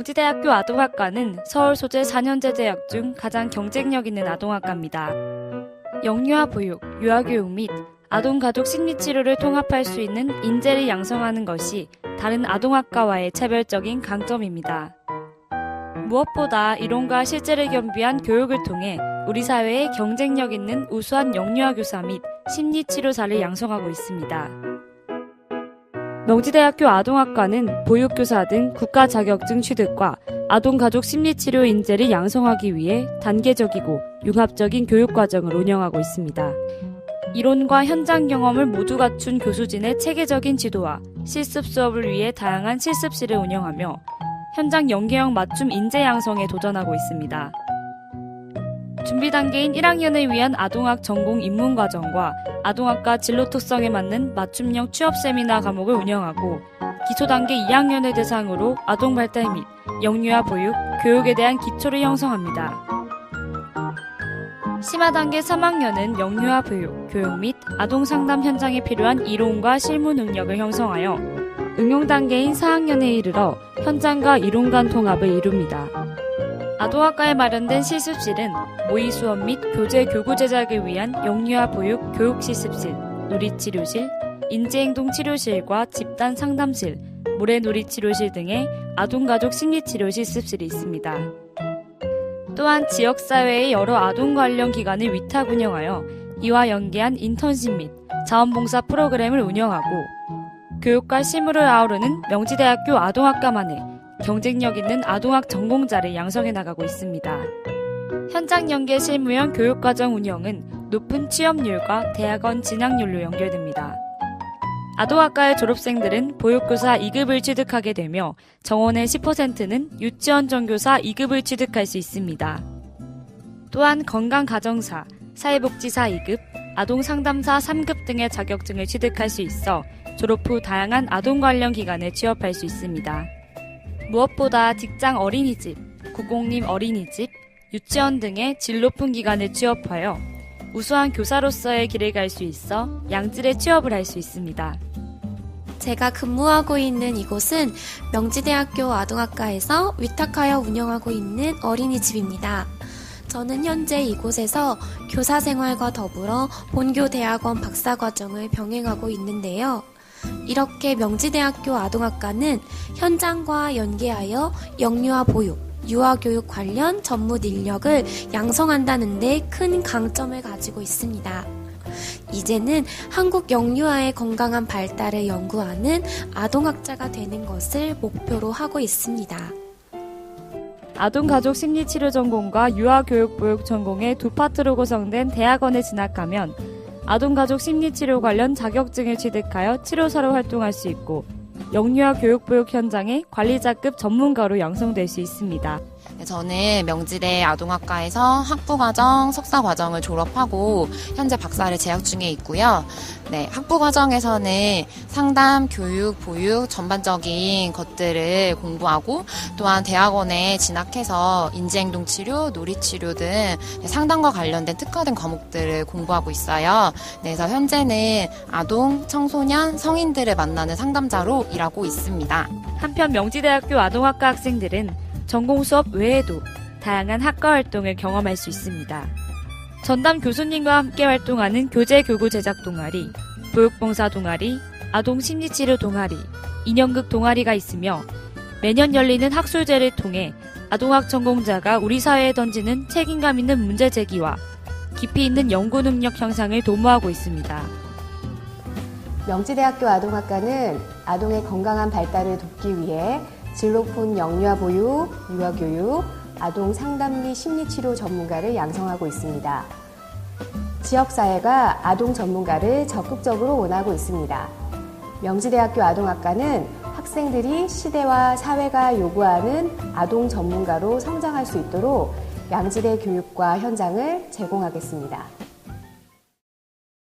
명지대학교 아동학과는 서울 소재 4년제 대학 중 가장 경쟁력 있는 아동학과입니다. 영유아 보육, 유아교육 및 아동 가족 심리 치료를 통합할 수 있는 인재를 양성하는 것이 다른 아동학과와의 차별적인 강점입니다. 무엇보다 이론과 실제를 겸비한 교육을 통해 우리 사회에 경쟁력 있는 우수한 영유아 교사 및 심리 치료사를 양성하고 있습니다. 명지대학교 아동학과는 보육교사 등 국가 자격증 취득과 아동가족 심리치료 인재를 양성하기 위해 단계적이고 융합적인 교육과정을 운영하고 있습니다. 이론과 현장 경험을 모두 갖춘 교수진의 체계적인 지도와 실습 수업을 위해 다양한 실습실을 운영하며 현장 연계형 맞춤 인재 양성에 도전하고 있습니다. 준비 단계인 1학년을 위한 아동학 전공 입문 과정과 아동학과 진로 특성에 맞는 맞춤형 취업 세미나 과목을 운영하고 기초 단계 2학년을 대상으로 아동 발달 및 영유아 보육, 교육에 대한 기초를 형성합니다. 심화 단계 3학년은 영유아 보육, 교육 및 아동 상담 현장에 필요한 이론과 실무 능력을 형성하여 응용 단계인 4학년에 이르러 현장과 이론 간 통합을 이룹니다. 아동학과에 마련된 실습실은 모의 수업 및 교재 교구 제작을 위한 영유아 보육 교육 실습실, 놀이치료실, 인지행동 치료실과 집단 상담실, 모래놀이 치료실 등의 아동가족 심리치료 실습실이 있습니다. 또한 지역사회의 여러 아동 관련 기관을 위탁 운영하여 이와 연계한 인턴십 및 자원봉사 프로그램을 운영하고 교육과 실무를 아우르는 명지대학교 아동학과만의 경쟁력 있는 아동학 전공자를 양성해 나가고 있습니다. 현장 연계 실무형 교육과정 운영은 높은 취업률과 대학원 진학률로 연결됩니다. 아동학과의 졸업생들은 보육교사 2급을 취득하게 되며 정원의 10%는 유치원 전교사 2급을 취득할 수 있습니다. 또한 건강가정사, 사회복지사 2급, 아동상담사 3급 등의 자격증을 취득할 수 있어 졸업 후 다양한 아동 관련 기관에 취업할 수 있습니다. 무엇보다 직장 어린이집, 국공립 어린이집, 유치원 등의 질 높은 기관에 취업하여 우수한 교사로서의 길을 갈 수 있어 양질의 취업을 할 수 있습니다. 제가 근무하고 있는 이곳은 명지대학교 아동학과에서 위탁하여 운영하고 있는 어린이집입니다. 저는 현재 이곳에서 교사 생활과 더불어 본교 대학원 박사과정을 병행하고 있는데요. 이렇게 명지대학교 아동학과는 현장과 연계하여 영유아 보육, 유아교육 관련 전문 인력을 양성한다는데 큰 강점을 가지고 있습니다. 이제는 한국 영유아의 건강한 발달을 연구하는 아동학자가 되는 것을 목표로 하고 있습니다. 아동가족 심리치료 전공과 유아교육보육 전공의 두 파트로 구성된 대학원에 진학하면 아동가족 심리치료 관련 자격증을 취득하여 치료사로 활동할 수 있고 영유아 교육보육 현장에 관리자급 전문가로 양성될 수 있습니다. 네, 저는 명지대 아동학과에서 학부과정, 석사과정을 졸업하고 현재 박사를 재학 중에 있고요. 네, 학부과정에서는 상담, 교육, 보육 전반적인 것들을 공부하고 또한 대학원에 진학해서 인지행동 치료, 놀이 치료 등 상담과 관련된 특화된 과목들을 공부하고 있어요. 네, 그래서 현재는 아동, 청소년, 성인들을 만나는 상담자로 일하고 있습니다. 한편 명지대학교 아동학과 학생들은 전공 수업 외에도 다양한 학과 활동을 경험할 수 있습니다. 전담 교수님과 함께 활동하는 교재 교구 제작 동아리, 보육봉사 동아리, 아동 심리치료 동아리, 인형극 동아리가 있으며 매년 열리는 학술제를 통해 아동학 전공자가 우리 사회에 던지는 책임감 있는 문제 제기와 깊이 있는 연구 능력 향상을 도모하고 있습니다. 명지대학교 아동학과는 아동의 건강한 발달을 돕기 위해 질 높은 영유아 보육, 유아 교육, 아동 상담 및 심리치료 전문가를 양성하고 있습니다. 지역사회가 아동 전문가를 적극적으로 원하고 있습니다. 명지대학교 아동학과는 학생들이 시대와 사회가 요구하는 아동 전문가로 성장할 수 있도록 양질의 교육과 현장을 제공하겠습니다.